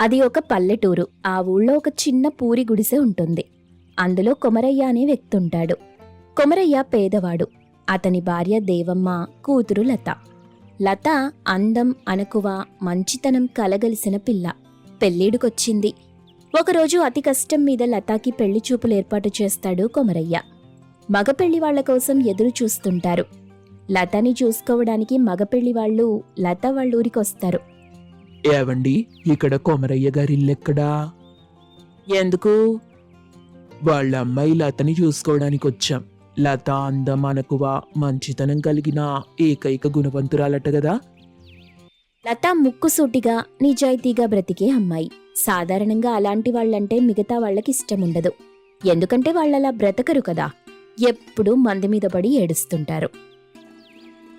అది ఒక పల్లెటూరు. ఆ ఊళ్ళో ఒక చిన్న పూరి గుడిసె ఉంటుంది. అందులో కొమరయ్య అనే వ్యక్తి ఉంటాడు కొమరయ్య పేదవాడు. అతని భార్య దేవమ్మ కూతురు లత. లత అందం అనకువ మంచితనం కలగలిసిన పిల్ల. పెళ్ళిడుకొచ్చింది ఒకరోజు అతి కష్టం మీద లతాకి పెళ్ళి చూపులు ఏర్పాటు చేస్తాడు కొమరయ్య. మగ పెళ్ళి వాళ్ళ కోసం ఎదురు చూస్తుంటారు. లతని చూసుకోవడానికి మగ పెళ్ళి వాళ్ళు లత వాళ్ళ ఊరికొస్తారు. ఏవండి? ఇక్కడ కొమరయ్య గారి ఇల్లెక్కడా ఎందుకు? వాళ్ళ అమ్మాయి లతని చూసుకోవడానికి వచ్చాం లత అందం అనకువ మంచితనం కలిగిన ఏకైక గుణవంతురాలట కదా లత ముక్కుసూటిగా నిజాయితీగా బ్రతికే అమ్మాయి. సాధారణంగా అలాంటి వాళ్ళంటే మిగతా వాళ్ళకి ఇష్టం ఉండదు ఎందుకంటే వాళ్ళలా బ్రతకరు కదా. ఎప్పుడూ మంది మీద పడి ఏడుస్తుంటారు.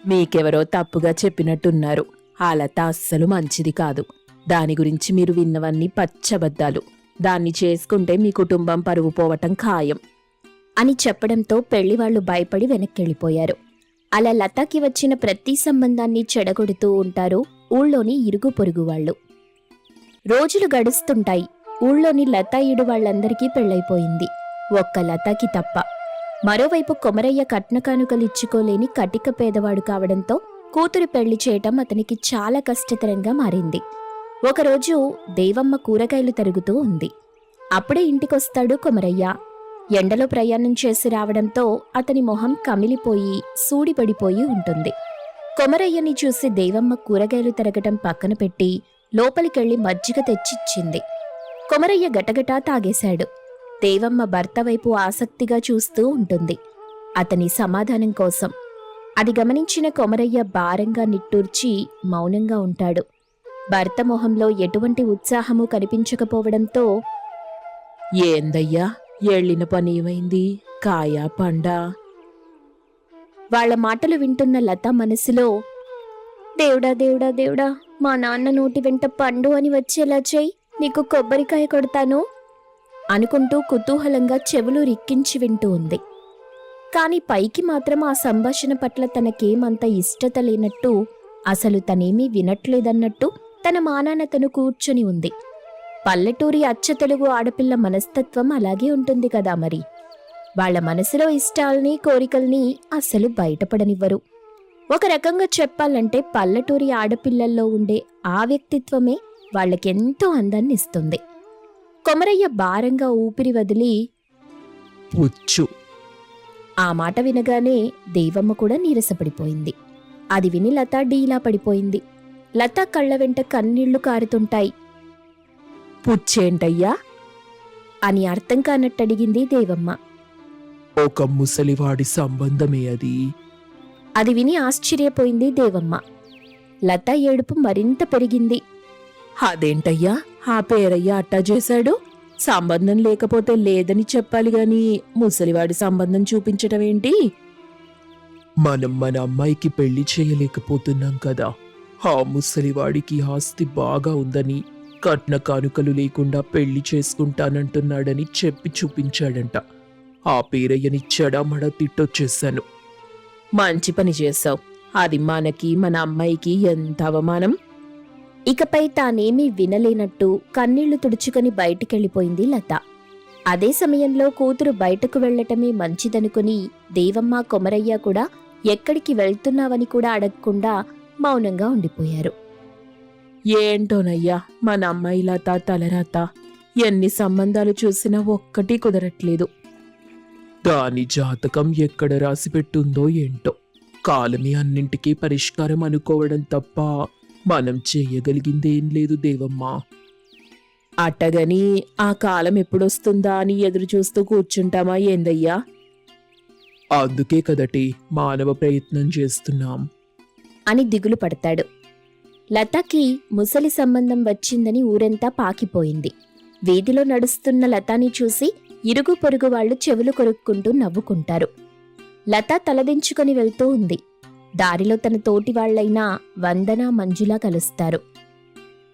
మీకెవరో తప్పుగా చెప్పినట్టున్నారు. ఆ లత అస్సలు మంచిది కాదు. దాని గురించి మీరు విన్నవన్నీ పచ్చబద్దాలు. దాన్ని చేసుకుంటే మీ కుటుంబం పరువు పోవటం ఖాయం. అని చెప్పడంతో పెళ్ళివాళ్ళు భయపడి వెనక్కెళ్ళిపోయారు. అలా లతాకి వచ్చిన ప్రతి సంబంధాన్ని చెడగొడుతూ ఉంటారు ఊళ్ళోని ఇరుగు పొరుగు వాళ్ళు. రోజులు గడుస్తుంటాయి. ఊళ్ళోని లతాయుడు వాళ్ళందరికీ పెళ్ళైపోయింది. ఒక్క లతాకి తప్ప. మరోవైపు కొమరయ్య కట్న కానుకలు ఇచ్చుకోలేని కటిక పేదవాడు కావడంతో కూతురు పెళ్ళి చేయటం అతనికి చాలా కష్టతరంగా మారింది. ఒకరోజు దేవమ్మ కూరగాయలు తరుగుతూ ఉంది. అప్పుడే ఇంటికొస్తాడు కొమరయ్య. ఎండలో ప్రయాణం చేసి రావడంతో అతని మొహం కమిలిపోయి సూడిపడిపోయి ఉంటుంది. కొమరయ్యని చూసి దేవమ్మ కూరగాయలు తరగటం పక్కన పెట్టి లోపలికెళ్ళి మజ్జిగ తెచ్చిచ్చింది. కొమరయ్య గటగటా తాగేశాడు. దేవమ్మ భర్త వైపు ఆసక్తిగా చూస్తూ ఉంటుంది. అతని సమాధానం కోసం అది గమనించిన కొమరయ్య భారంగా నిట్టూర్చి మౌనంగా ఉంటాడు. భర్త మొహంలో ఎటువంటి ఉత్సాహము కనిపించకపోవడంతో ఏందయ్యా ఎళ్ళిన పని ఏమైంది కాయా పండా? వాళ్ళ మాటలు వింటున్న లత మనసులో దేవుడా దేవుడా దేవుడా మా నాన్న నోటి వెంట పండు అని వచ్చేలా చెయ్యి నీకు కొబ్బరికాయ కొడతాను? అనుకుంటూ కుతూహలంగా చెవులు రిక్కించి వింటూ ఉంది. కానీ పైకి మాత్రం ఆ సంభాషణ పట్ల తనకేమంత ఇష్టత లేనట్టు అసలు తనేమీ వినట్లేదన్నట్టు తన మానాన తను కూర్చొని ఉంది. పల్లెటూరి అచ్చ తెలుగు ఆడపిల్ల మనస్తత్వం అలాగే ఉంటుంది కదా మరి. వాళ్ళ మనసులో ఇష్టాల్ని కోరికల్ని అస్సలు బయటపడనివ్వరు. ఒక రకంగా చెప్పాలంటే పల్లెటూరి ఆడపిల్లల్లో ఉండే ఆ వ్యక్తిత్వమే వాళ్ళకెంతో అందాన్ని ఇస్తుంది. కొమరయ్య భారంగా ఊపిరి వదిలి పుచ్చు ఆ మాట వినగానే దేవమ్మ కూడా నీరసపడిపోయింది. అది విని లత డీలా పడిపోయింది. లత కళ్ళ వెంట కన్నీళ్ళు కారుతుంటాయి. పుచ్చేంటయ్యా? అని అర్థం కానట్టడిగింది దేవమ్మ. ఒక ముసలివాడి సంబంధమే అది. అది విని ఆశ్చర్యపోయింది దేవమ్మ. లత ఏడుపు మరింత పెరిగింది. అదేంటయ్యా? ఆ పేరయ్య అట్టా చేశాడు? సంబంధం లేకపోతే లేదని చెప్పాలి గాని ముసలివాడి సంబంధం చూపించటం ఏంటి? మనం మన అమ్మాయికి పెళ్ళి చేయలేకపోతున్నాం కదా. ఆ ముసలివాడికి ఆస్తి బాగా ఉందని కట్న కానుకలు లేకుండా పెళ్ళి చేసుకుంటానంటున్నాడని చెప్పి చూపించాడంట. ఆ పేరయ్యనిచ్చాడా మడ తిట్టొచ్చేశాను. మంచి పని చేశావు. అది మనకి మన అమ్మాయికి ఎంత అవమానం? ఇకపై తానేమీ వినలేనట్టు కన్నీళ్ళు తుడుచుకొని బయటికెళ్ళిపోయింది లత. అదే సమయంలో కూతురు బయటకు వెళ్ళటమే మంచిదనుకుని దేవమ్మ కొమరయ్య కూడా ఎక్కడికి వెళ్తున్నావని కూడా అడగకుండా మౌనంగా ఉండిపోయారు. ఏంటోనయ్యా మన అమ్మాయి లత తలరాత ఎన్ని సంబంధాలు చూసినా ఒక్కటి కుదరట్లేదు. దాని జాతకం ఎక్కడ రాసిపెట్టుందో ఏంటో కాలనీ అన్నింటికీ పరిష్కారం అనుకోవడం తప్ప మనం చేయగలిగిందేం లేదు దేవమ్మా. అట్టగని ఆ కాలం ఎప్పుడొస్తుందా అని ఎదురు చూస్తూ కూర్చుంటామా ఏందయ్యా? అందుకే కదటి మానవ ప్రయత్నం చేస్తున్నాం. అని దిగులు పడతాడు. లతకి ముసలి సంబంధం వచ్చిందని ఊరంతా పాకిపోయింది. వీధిలో నడుస్తున్న లతాని చూసి ఇరుగు పొరుగు వాళ్ళు చెవులు కొరుక్కుంటూ నవ్వుకుంటారు. లత తలదించుకొని వెళ్తూ ఉంది. దారిలో తన తోటి వాళ్ళైన వందన మంజులా కలుస్తారు.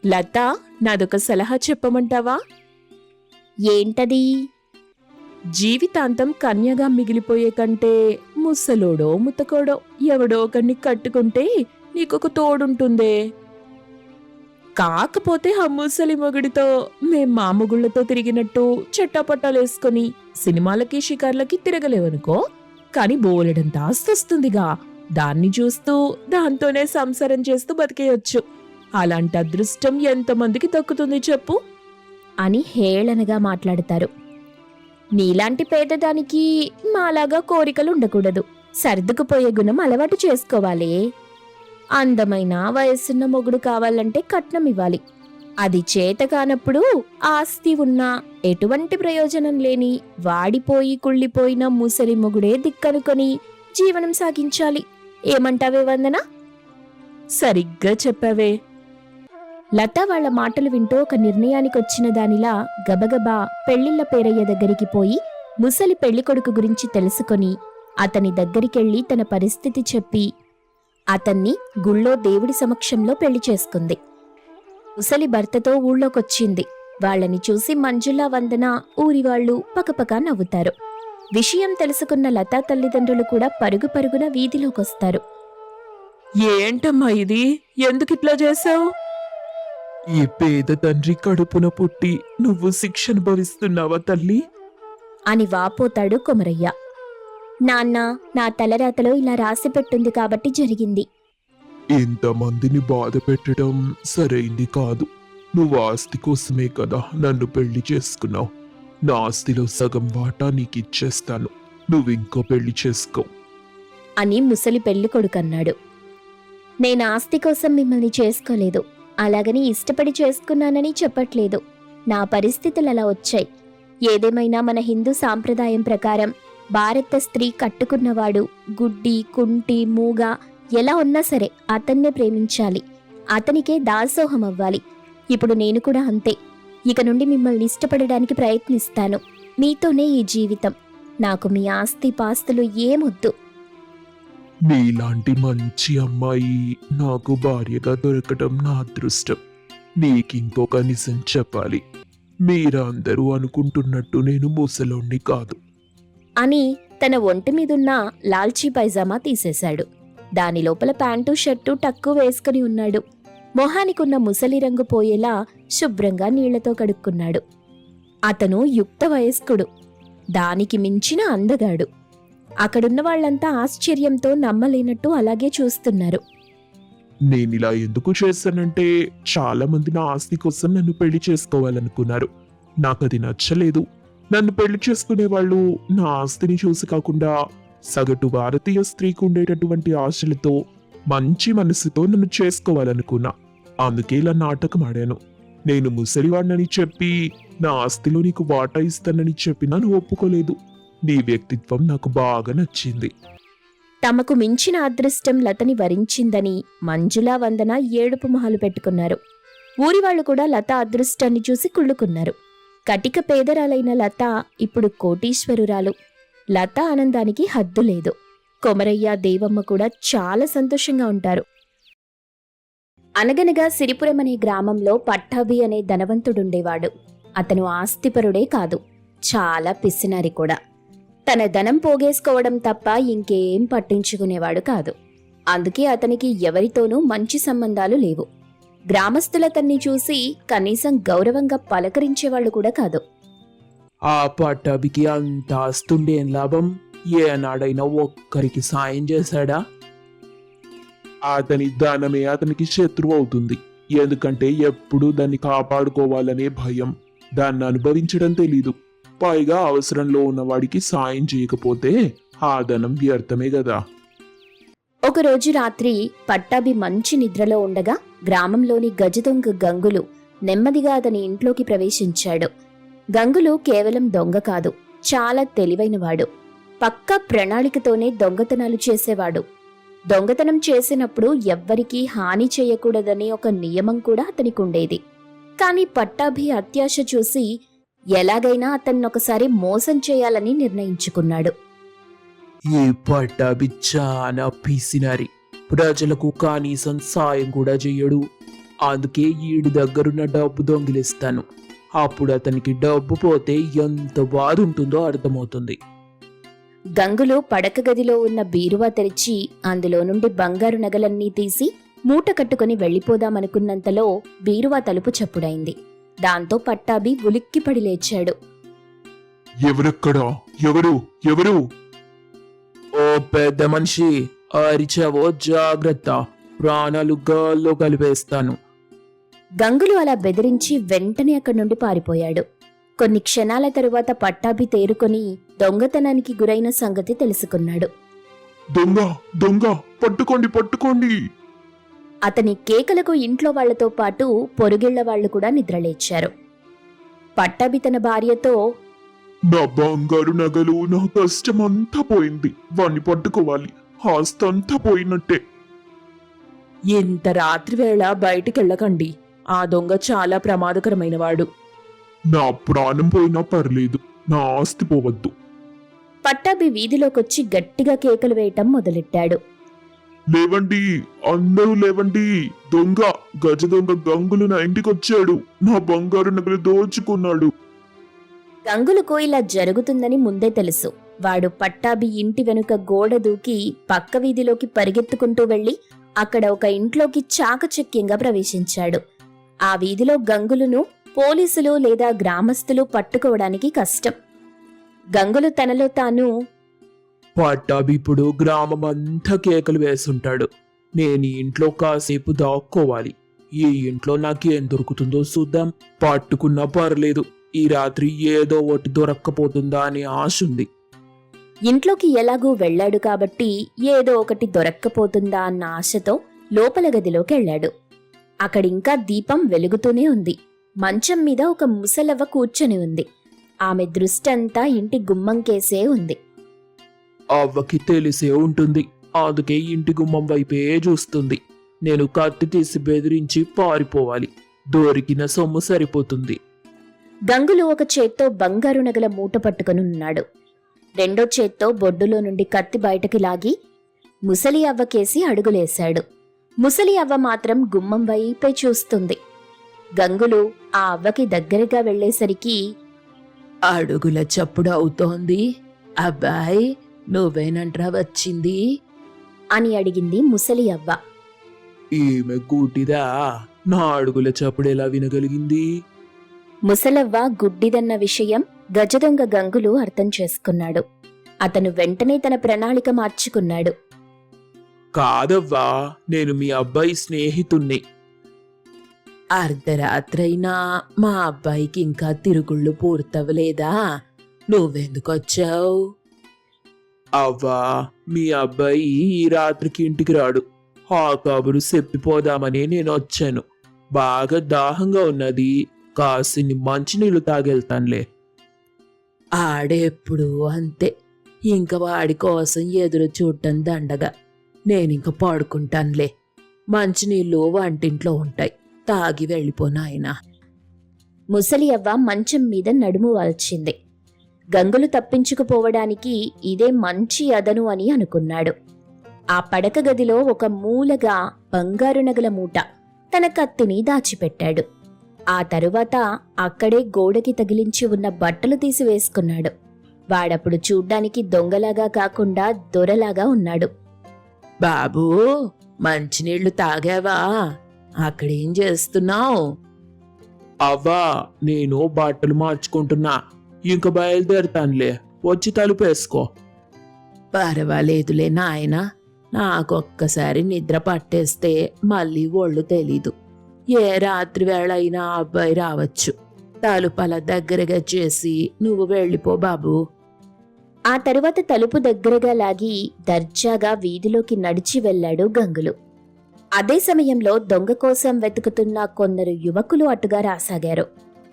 లత నాదొక సలహా చెప్పమంటావా? ఏంటది? జీవితాంతం కన్యగా మిగిలిపోయే కంటే ముసలోడో ముతకోడో ఎవడో ఒకడిని కట్టుకుంటే నీకొక తోడుంటుందే. కాకపోతే ఆ ముసలి మొగుడితో మేం మా మొగుళ్ళతో తిరిగినట్టు చెట్టాపట్టాలేసుకొని సినిమాలకి షికార్లకి తిరగలేవనుకో కాని బోలెడంత ఆస్తి వస్తుందిగా దాన్ని చూస్తూ దాంతోనే సంసారం చేస్తూ బతికేయొచ్చు. అలాంటి అదృష్టం ఎంతమందికి దక్కుతుంది చెప్పు? అని హేళనగా మాట్లాడతారు. నీలాంటి పేదదానికి మాలాగా కోరికలు ఉండకూడదు సర్దుకుపోయే గుణం అలవాటు చేసుకోవాలి. అందమైన వయసున్న మొగుడు కావాలంటే కట్నం ఇవ్వాలి. అది చేత కానప్పుడు ఆస్తి ఉన్నా ఎటువంటి ప్రయోజనం లేని వాడిపోయి కుళ్ళిపోయిన ముసలి మొగుడే దిక్కనుకొని జీవనం సాగించాలి. ఏమంటావే వందన? సరిగ్గా చెప్పావే. లత వాళ్ళ మాటలు వింటూ ఒక నిర్ణయానికి వచ్చిన దానిలా గబగబా పెళ్ళిళ్ళ పేరయ్య దగ్గరికి పోయి ముసలి పెళ్ళికొడుకు గురించి తెలుసుకొని అతని దగ్గరికెళ్ళి తన పరిస్థితి చెప్పి అతన్ని గుళ్ళో దేవుడి సమక్షంలో పెళ్ళి చేసుకుంది. ముసలి భర్తతో ఊళ్ళోకొచ్చింది. వాళ్ళని చూసి మంజులా వందన ఊరివాళ్ళు పకపక నవ్వుతారు. విషయం తెలుసుకున్న లతా తల్లిదండ్రులు కూడా పరుగు పరుగున వీధిలోకొస్తారు. ఏంటమ్మా ఇది? ఎందుకు ఇట్లా చేసావు ఈ పేద తండ్రి కడుపున పుట్టి నువ్వు శిక్ష అనుభవిస్తున్నావా తల్లి? అని వాపోతాడు కొమరయ్య. నాన్న నా తలరాతలో ఇలా రాసి పెట్టుంది కాబట్టి జరిగింది. ఇంతమందిని బాధ పెట్టడం సరైంది కాదు. నువ్వు ఆస్తి కోసమే కదా నన్ను పెళ్ళి చేసుకున్నావు. నా ఆస్తిలో సగం వాటా నీకు ఇచ్చేస్తాను నువ్వు ఇంకో పెళ్ళి చేసుకో. అని ముసలి పెళ్ళి కొడుకన్నాడు నేను ఆస్తి కోసం మిమ్మల్ని చేసుకోలేదు. అలాగని ఇష్టపడి చేసుకున్నానని చెప్పట్లేదు. నా పరిస్థితులు అలా వచ్చాయి. ఏదేమైనా మన హిందూ సాంప్రదాయం ప్రకారం భారత స్త్రీ కట్టుకున్నవాడు గుడ్డి కుంటి మూగ ఎలా ఉన్నా సరే అతన్నే ప్రేమించాలి. అతనికే దాసోహం అవ్వాలి ఇప్పుడు నేను కూడా అంతే. ఇక నుండి మిమ్మల్ని ఇష్టపడడానికి ప్రయత్నిస్తాను. మీతోనే ఈ జీవితం. నాకు మీ ఆస్తి పాస్తులు ఏమొద్దు. నీలాంటి మంచి అమ్మాయి నాకు భార్యగా దొరకటం నా అదృష్టం. నీకింకొక నిజం చెప్పాలి. మీరందరూ అనుకుంటున్నట్టు నేను ముసలోణ్ణి కాదు. అని తన ఒంటి మీదున్న లాల్చీ పైజామా తీసేశాడు. దాని లోపల ప్యాంటు షర్టు టక్కు వేసుకుని ఉన్నాడు. మొహానికున్న ముసలి రంగు పోయేలా శుభ్రంగా నీళ్ళతో కడుక్కున్నాడు. అతను యుక్త వయస్కుడు దానికి మించిన అందగాడు. అక్కడున్న వాళ్ళంతా ఆశ్చర్యంతో నమ్మలేనట్టు అలాగే చూస్తున్నారు. నేనిలా ఎందుకు చేశానంటే చాలా మంది నా ఆస్తి కోసం నన్ను పెళ్ళి చేసుకోవాలనుకున్నారు. నాకు అది నచ్చలేదు. నన్ను పెళ్ళి చేసుకునే వాళ్ళు నా ఆస్తిని చూసి కాకుండా సగటు భారతీయ స్త్రీకి ఉండేటటువంటి ఆశలతో మంచి మనసుతో నన్ను చేసుకోవాలనుకున్నా. అందుకే ఇలా నాటకం ఆడాను. నేను ముసలివాడినని చెప్పి నా ఆస్తిలో నీకు వాటా ఇస్తానని చెప్పినా నువ్వు ఒప్పుకోలేదు. నీ వ్యక్తిత్వం నాకు బాగా నచ్చింది. తమకు మించిన అదృష్టం లతని వరించిందని మంజులా వందన ఏడుపు మొహాలు పెట్టుకున్నారు. ఊరి వాళ్ళు కూడా లత అదృష్టాన్ని చూసి కుళ్ళుకున్నారు. కటిక పేదరాలైన లత ఇప్పుడు కోటీశ్వరురాలు. లత ఆనందానికి హద్దు లేదు. కొమరయ్య దేవమ్మ కూడా చాలా సంతోషంగా ఉంటారు. అనగనగా సిరిపురం అనే గ్రామంలో పట్టాభి అనే ధనవంతుడుండేవాడు. అతను ఆస్తిపరుడే కాదు చాలా పిసినారి కూడా. తన ధనం పోగేసుకోవడం తప్ప ఇంకేం పట్టించుకునేవాడు కాదు. అందుకే అతనికి ఎవరితోనూ మంచి సంబంధాలు లేవు. గ్రామస్తులతన్ని చూసి కనీసం గౌరవంగా పలకరించేవాళ్ళు కూడా కాదు. ఆ పట్టాభికి అంత ఆస్తుండేం లాభం? ఏనాడైనా ఒక్కరికి సాయం చేశాడా? అతని దానమే అతనికి శత్రువు అవుతుంది. ఎందుకంటే ఎప్పుడూ దాన్ని కాపాడుకోవాలనే భయం. దాన్ని అనుభవించడం తెలీదు. పైగా అవసరంలో ఉన్నవాడికి సాయం చేయకపోతే ఆ ధనం వ్యర్థమే కదా ఒకరోజు రాత్రి పట్టాభి మంచి నిద్రలో ఉండగా గ్రామంలోని గజదొంగ గంగులు నెమ్మదిగా అతని ఇంట్లోకి ప్రవేశించాడు. గంగులు కేవలం దొంగ కాదు చాలా తెలివైనవాడు. పక్క ప్రణాళికతోనే దొంగతనాలు చేసేవాడు. దొంగతనం చేసినప్పుడు ఎవ్వరికీ హాని చేయకూడదనే ఒక నియమం కూడా అతనికి ఉండేది కాని పట్టాభి అత్యాశ చూసి ఎలాగైనా అతన్ని ఒకసారి మోసం చేయాలని నిర్ణయించుకున్నాడు. ఈ పట్టాభి చాలా పీసినారి. ప్రజలకు కనీసం సాయం కూడా చెయ్యడు. అందుకే ఈడి దగ్గరున్న డబ్బు దొంగిలిస్తాను. అప్పుడు అతనికి డబ్బు పోతే ఎంత బాధ ఉంటుందో అర్థమవుతుంది. గంగులు పడక గదిలో ఉన్న బీరువా తెరిచి అందులో నుండి బంగారు నగలన్నీ తీసి మూట కట్టుకుని వెళ్ళిపోదామనుకున్నంతలో బీరువా తలుపు చప్పుడైంది. దాంతో పట్టాభి ఉలిక్కిపడి లేచాడు. ఎవరెక్కడా? ఎవరు? ఎవరు? ఓ పెద్ద మనిషి అరిచావో జాగ్రత్త. ప్రాణాలు గాల్లో కలిపేస్తాను. గంగులు అలా బెదిరించి వెంటనే అక్కడి నుండి పారిపోయాడు. కొన్ని క్షణాల తరువాత పట్టాభి తేరుకొని దొంగతనానికి గురైన సంగతి తెలుసుకున్నాడు. దొంగ దొంగ పట్టుకోండి పట్టుకోండి. అతని కేకలకు ఇంట్లో వాళ్ళతో పాటు పొరుగిళ్ళ వాళ్ళు కూడా నిద్రలేచారు. పట్టాభి తన భార్యతో నా బంగారు నగలు నా కష్టం అంతా పోయింది. వాణ్ణి పట్టుకోవాలి. ఆస్తంతా పోయినట్టే. ఇంత రాత్రి వేళ బయటికెళ్ళకండి. ఆ దొంగ చాలా ప్రమాదకరమైన వాడు నా ప్రాణం పోయినా పర్లేదు నా ఆస్తి పోవద్దు. పట్టాభి వీధిలోకొచ్చి గట్టిగా కేకలు వేయటం మొదలెట్టాడు. లేవండి అందరూ లేవండి దొంగ గజ దొంగ గంగులు నా ఇంటికొచ్చాడు నా బంగారు నగలు దోచుకున్నాడు. గంగులకు ఇలా జరుగుతుందని ముందే తెలుసు. వాడు పట్టాభి ఇంటి వెనుక గోడ దూకి పక్క వీధిలోకి పరిగెత్తుకుంటూ వెళ్ళి అక్కడ ఒక ఇంట్లోకి చాకచక్యంగా ప్రవేశించాడు. ఆ వీధిలో గంగులును పోలీసులు లేదా గ్రామస్తులు పట్టుకోవడానికి కష్టం. గంగులు తనలో తాను పట్టాభి ఇప్పుడు గ్రామం అంతా కేకలు వేసుంటాడు. నేను ఇంట్లో కాసేపు దాక్కోవాలి. ఈ ఇంట్లో నాకేం దొరుకుతుందో చూద్దాం. పట్టుకున్నా పర్లేదు. ఈ రాత్రి ఏదో ఒకటి దొరక్కపోతుందా అని ఆశ ఉంది. ఇంట్లోకి ఎలాగూ వెళ్ళాడు కాబట్టి ఏదో ఒకటి దొరక్కపోతుందా అన్న ఆశతో లోపల గదిలోకి వెళ్ళాడు. అక్కడింకా దీపం వెలుగుతూనే ఉంది. మంచం మీద ఒక ముసలవ్వ కూర్చొని ఉంది. ఆమె దృష్టంతా ఇంటి గుమ్మంకేసే ఉంది. అవ్వకి తెలిసే ఉంటుంది. అందుకే ఇంటి గుమ్మం వైపే చూస్తుంది. నేను కత్తి తీసి బెదిరించి పారిపోవాలి. దొరికిన సొమ్ము సరిపోతుంది. గంగులు ఒక చేత్తో బంగారు నగల మూట పట్టుకుని ఉన్నాడు. రెండో చేత్తో బొడ్డులో నుండి కత్తి బయటకి లాగి ముసలి అవ్వకేసి అడుగులేశాడు. ముసలి అవ్వ మాత్రం గుమ్మం వైపే చూస్తుంది. గంగులు ఆ అవ్వకి దగ్గరగా వెళ్ళేసరికి అడుగుల చప్పుడు అవుతోంది. అబ్బాయి నువ్వేనంట్రా వచ్చింది? అని అడిగింది ముసలి అవ్వ. ఈమె గూటిదా నా అడుగుల చప్పుడు ఎలా వినగలిగింది? ముసలవ్వ గుడ్డిదన్న విషయం గజదొంగ గంగులు అర్థం చేసుకున్నాడు. అతను వెంటనే తన ప్రణాళిక మార్చుకున్నాడు. కాదవ్వా నేను మీ అబ్బాయి స్నేహితుణ్ణి. అర్ధరాత్రైనా మా అబ్బాయికి ఇంకా తిరుగుళ్ళు పూర్తవలేదా నువ్వెందుకొచ్చావు అవ్వా మీ అబ్బాయి ఈ రాత్రికి ఇంటికి రాడు. ఆ కబురు చెప్పిపోదామని నేను వచ్చాను. బాగా దాహంగా ఉన్నది. కాసిని మంచినీళ్ళు తాగెళ్తానులే. ఆడెప్పుడు అంతే. ఇంక వాడి కోసం ఎదురు చూడటం దండగా. నేనింక పడుకుంటానులే. మంచినీళ్ళు వంటింట్లో ఉంటాయి. తాగి వెళ్ళిపోనాయనా ముసలి అవ్వ మంచం మీద నడుము వాల్చింది. గంగులు తప్పించుకుపోవడానికి ఇదే మంచి అదను అని అనుకున్నాడు. ఆ పడక గదిలో ఒక మూలగా బంగారు నగల మూట తన కత్తిని దాచిపెట్టాడు. ఆ తరువాత అక్కడే గోడకి తగిలించి ఉన్న బట్టలు తీసివేసుకున్నాడు. వాడప్పుడు చూడ్డానికి దొంగలాగా కాకుండా దొరలాగా ఉన్నాడు. బాబూ మంచినీళ్ళు తాగావా? అక్కడేం చేస్తున్నావు? అవ్వా నేను బట్టలు మార్చుకుంటున్నా. ఇంక బయలుదేరుతానులే. వచ్చి తలుపేసుకో పర్వాలేదులే నాయనా. నాకొక్కసారి నిద్ర పట్టేస్తే మళ్ళీ ఒళ్ళు తెలీదు. ఏ రాత్రి వేళ అయినా అబ్బాయి రావచ్చు. తలుపల దగ్గరగా చేసి నువ్వు వెళ్ళిపో బాబు. ఆ తరువాత తలుపు దగ్గరగా లాగి దర్జాగా వీధిలోకి నడిచి వెళ్ళాడు గంగులు. అదే సమయంలో దొంగ కోసం వెతుకుతున్న కొందరు యువకులు అటుగా రాసాగారు.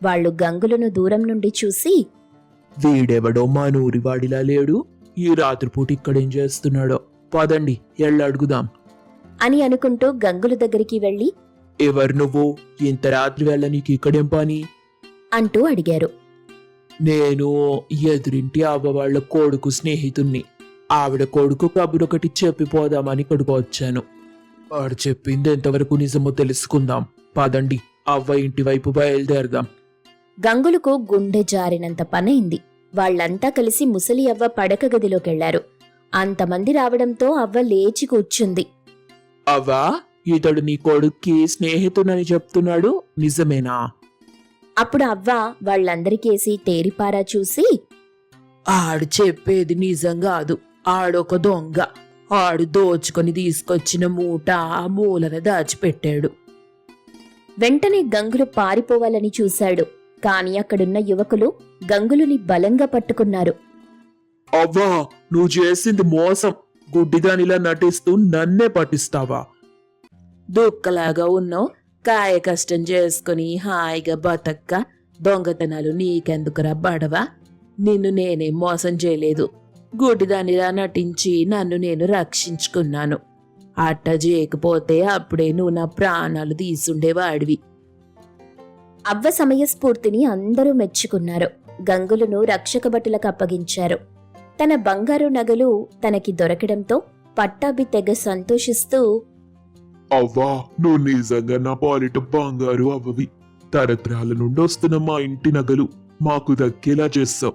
వాళ్ళు గంగులను దూరం నుండి చూసి వీడెవడో మా నూరివాడిలా లేడు. ఈ రాత్రిపూట ఇక్కడేం చేస్తున్నాడో? పదండి ఎళ్ళడుగుదాం అని అనుకుంటూ గంగులు దగ్గరికి వెళ్ళి ఎవరు నువ్వు? ఇంత రాత్రి వేళ నీకు ఇక్కడేం పని? అంటూ అడిగారు. నేను ఎదురింటి అవ్వ వాళ్ళ కొడుకు స్నేహితుణ్ణి. ఆవిడ కొడుకు కబురొకటి చెప్పిపోదామని ఇక్కడికి వచ్చాను. వాడు చెప్పింది ఎంతవరకు నిజమో తెలుసుకుందాం. పదండి అవ్వ ఇంటి వైపు బయలుదేరదాం. గంగులకు గుండె జారినంత పనైంది. వాళ్ళంతా కలిసి ముసలి అవ్వ పడక గదిలోకెళ్ళారు. అంతమంది రావడంతో అవ్వ లేచి కూర్చుంది. అవ్వా ఇతడు నీ కొడుక్కి స్నేహితుడని చెప్తున్నాడు నిజమేనా? అప్పుడు అవ్వ వాళ్ళందరికేసి తేరిపారా చూసి ఆడు చెప్పేది నిజం కాదు ఆడొక దొంగ. ఆడు దోచుకొని తీసుకొచ్చిన మూట ఆ మూలన దాచిపెట్టాడు. వెంటనే గంగులు పారిపోవాలని చూశాడు. కాని అక్కడున్న యువకులు గంగులుని బలంగా పట్టుకున్నారు. అవ్వా నువ్వు చేసింది మోసం. గుడ్డిదానిలా నటిస్తూ నన్నే పట్టిస్తావా? దుక్కలాగా ఉన్నావు. కాయ కష్టం చేసుకుని హాయిగా బతక్క. దొంగతనాలు నీకెందుకురా బడవా? నిన్ను నేనే మోసం చేయలేదు. గుడిదానిలా నటించి నన్ను నేను రక్షించుకున్నాను. అట్ట చేయకపోతే అప్పుడే నువ్వు నా ప్రాణాలు తీసుండేవాడివి. అవ్వ సమయస్ఫూర్తిని అందరూ మెచ్చుకున్నారు. గంగులను రక్షక భటులకు అప్పగించారు. తన బంగారు నగలు తనకి దొరకడంతో పట్టాభి తెగ సంతోషిస్తూ అవ్వా నువ్వు నిజంగా నా పాలిట బంగారు అవ్వవి. తరతరాల నుండి వస్తున్న మా ఇంటి నగలు మాకు దక్కేలా చేస్తావు.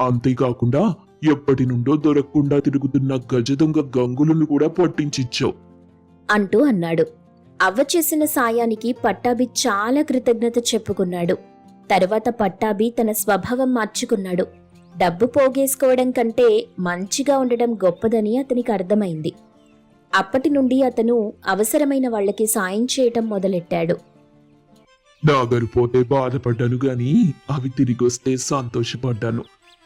అంతేకాకుండా ఎప్పటి నుండో దొరకకుండా తిరుగుతున్న గజ దొంగ గంగులను కూడా పట్టించిచ్చావు. అంటూ అన్నాడు. అవ్వ చేసిన సాయానికి పట్టాభి చాలా కృతజ్ఞత చెప్పుకున్నాడు. తరువాత పట్టాభి తన స్వభావం మార్చుకున్నాడు. డబ్బు పోగేసుకోవడం కంటే మంచిగా ఉండడం గొప్పదని అతనికి అర్థమైంది. అప్పటి నుండి అతను అవసరమైన వాళ్ళకి సాయం చేయటం మొదలెట్టాడు. నాగరిపోతే బాధపడ్డాను గాని అవి తిరిగొస్తే సంతోషపడ్డాను.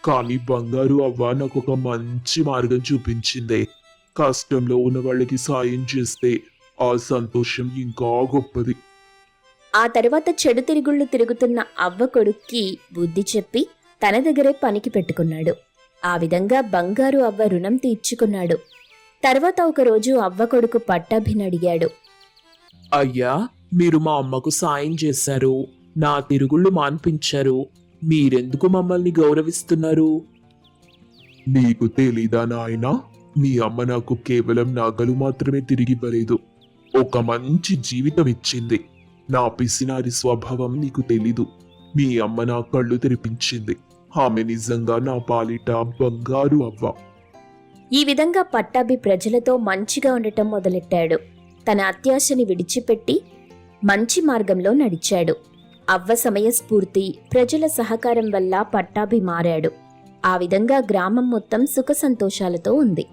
కానీ బంగారు అవ్వ నాకు ఒక మంచి మార్గం చూపించిందే. కష్టంలో ఉన్న వాళ్ళకి సాయం చేస్తే ఆ సంతోషం ఇంకా గొప్పది. ఆ తర్వాత చెడు తిరుగుళ్ళు తిరుగుతున్న అవ్వ కొడుక్కి బుద్ధి చెప్పి తన దగ్గరే పనికి పెట్టుకున్నాడు. ఆ విధంగా బంగారు అవ్వ రుణం తీర్చుకున్నాడు. తర్వాత ఒకరోజు అవ్వ కొడుకు పట్టాభిని అడిగాడు. అయ్యా మీరు మా అమ్మకు సాయం చేశారు. నా తిరుగుళ్ళు మాన్పించారు. మీరెందుకు మమ్మల్ని గౌరవిస్తున్నారు? నీకు తెలీదా నాయనా? మీ అమ్మ నాకు కేవలం నగలు మాత్రమే తిరిగివ్వలేదు ఒక మంచి జీవితం ఇచ్చింది. నా పిసినారి స్వభావం నీకు తెలీదు. మీ అమ్మ నా కళ్ళు తెరిపించింది. ఆమె నిజంగా నా పాలిట బంగారు అవ్వ. ఈ విధంగా పట్టాభి ప్రజలతో మంచిగా ఉండటం మొదలెట్టాడు. తన అత్యాశని విడిచిపెట్టి మంచి మార్గంలో నడిచాడు. అవ్వ సమయస్ఫూర్తి ప్రజల సహకారం వల్ల పట్టాభి మారాడు. ఆ విధంగా గ్రామం మొత్తం సుఖ సంతోషాలతో ఉంది.